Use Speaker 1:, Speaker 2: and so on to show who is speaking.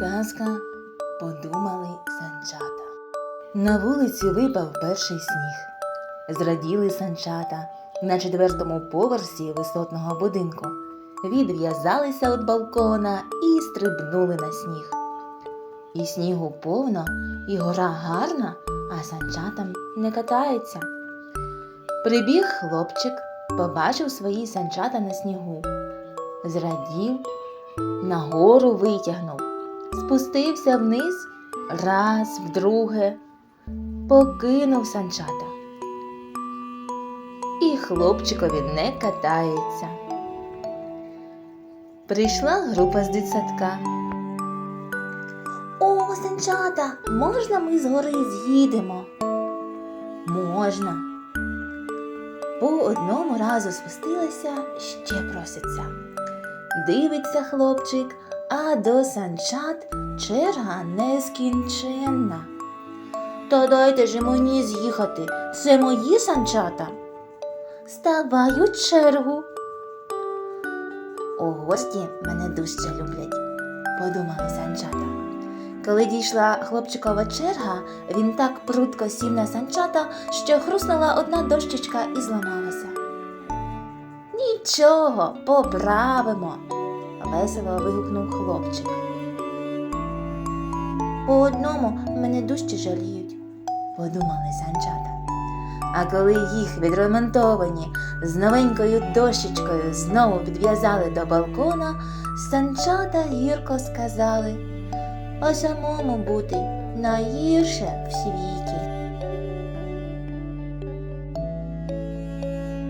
Speaker 1: казка, подумали санчата. На вулиці випав перший сніг. Зраділи санчата на четвертому поверсі висотного будинку. Відв'язалися від балкона і стрибнули на сніг. І снігу повно, і гора гарна, а санчатам не катається. Прибіг хлопчик, побачив свої санчата на снігу, зрадів, нагору витягнув, спустився вниз раз, вдруге, покинув санчата. І хлопчикові не катається. Прийшла група з дитсадка. О, санчата, можна ми з гори з'їдемо? Можна. По одному разу спустилася, ще проситься. Дивиться хлопчик, а до санчат черга нескінченна. Та дайте же мені з'їхати, це мої санчата. Ставай у чергу. У гості мене дужче люблять, подумали санчата. Коли дійшла хлопчикова черга, він так прудко сів на санчата, що хруснула одна дощечка і зламалася. Нічого, поправимо, весело вигукнув хлопчик. По одному мене дужче жаліють, подумали санчата. А коли їх відремонтовані з новенькою дощечкою знову підв'язали до балкона, санчата гірко сказали а самому бути найгірше в світі.